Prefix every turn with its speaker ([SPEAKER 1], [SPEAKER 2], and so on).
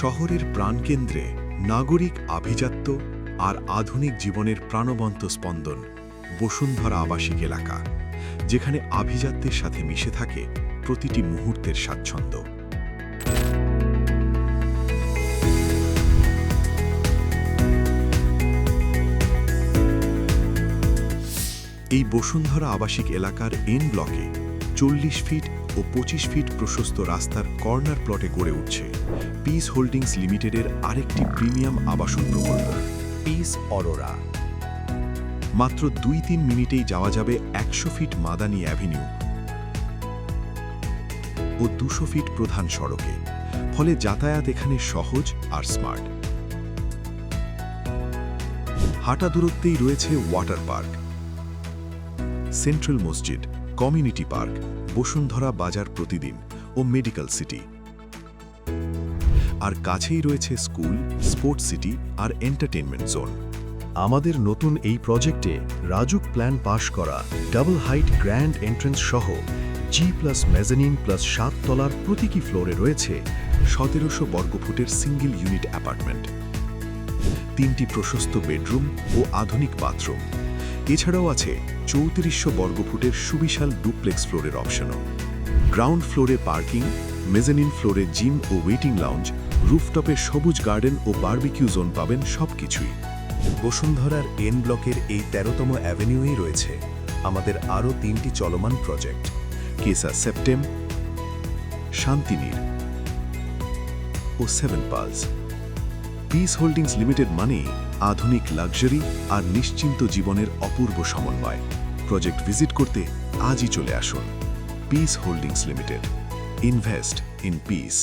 [SPEAKER 1] শহরের প্রাণকেন্দ্রে নাগরিক আভিজাত্য আর আধুনিক জীবনের প্রাণবন্ত স্পন্দন বসুন্ধরা আবাসিক এলাকা, যেখানে আভিজাত্যের সাথে মিশে থাকে প্রতিটি মুহূর্তের স্বাচ্ছন্দ্য। এই বসুন্ধরা আবাসিক এলাকার এন ব্লকে চল্লিশ ফিট ও পঁচিশ ফিট প্রশস্ত রাস্তার কর্নার প্লটে গড়ে উঠছে পিস হোল্ডিংস লিমিটেডের আরেকটি প্রিমিয়াম আবাসন প্রকল্প, পিস অরোরা। মাত্র দুই তিন মিনিটেই যাওয়া যাবে একশো ফিট মাদানি অ্যাভিনিউ ও দুশো ফিট প্রধান সড়কে, ফলে যাতায়াত এখানে সহজ আর স্মার্ট। হাঁটা দূরত্বেই রয়েছে ওয়াটার পার্ক, সেন্ট্রাল মসজিদ। কমিউনিটি পার্ক, বসুন্ধরা বাজার প্রতিদিন ও মেডিকেল সিটি। আর কাছেই রয়েছে স্কুল, স্পোর্টস সিটি আর এন্টারটেনমেন্ট জোন।
[SPEAKER 2] আমাদের নতুন এই প্রজেক্টে রাজুক প্ল্যান পাশ করা ডাবল হাইট গ্র্যান্ড এন্ট্রেন্স সহ জি প্লাস মেজানিন প্লাস সাত তলার প্রতীকী ফ্লোরে রয়েছে
[SPEAKER 1] সতেরোশো বর্গফুটের সিঙ্গেল ইউনিট অ্যাপার্টমেন্ট। তিনটি প্রশস্ত বেডরুম ও আধুনিক বাথরুম। এছাড়াও আছে চৌত্রিশশো বর্গফুটের সুবিশাল ডুপ্লেক্স ফ্লোরের অপশনও। গ্রাউন্ড ফ্লোরে পার্কিং, মেজানিন ফ্লোরে জিম ও ওয়েটিং লাউঞ্জ, রুফটপে সবুজ গার্ডেন ও বার্বিকিউ জোন পাবেন সবকিছুই।
[SPEAKER 2] বসুন্ধরার এন ব্লকের এই তেরোতম অ্যাভিনিউই রয়েছে আমাদের আরও তিনটি চলমান প্রজেক্ট।
[SPEAKER 1] কেসা সেপ্টেম, শান্তিনীর ও সেভেন পালস। পিস হোল্ডিংস লিমিটেড মানে আধুনিক লাক্সারি আর নিশ্চিন্ত জীবনের অপূর্ব সমন্বয়। প্রজেক্ট ভিজিট করতে আজই চলে আসুন। Peace holdings limited invest in peace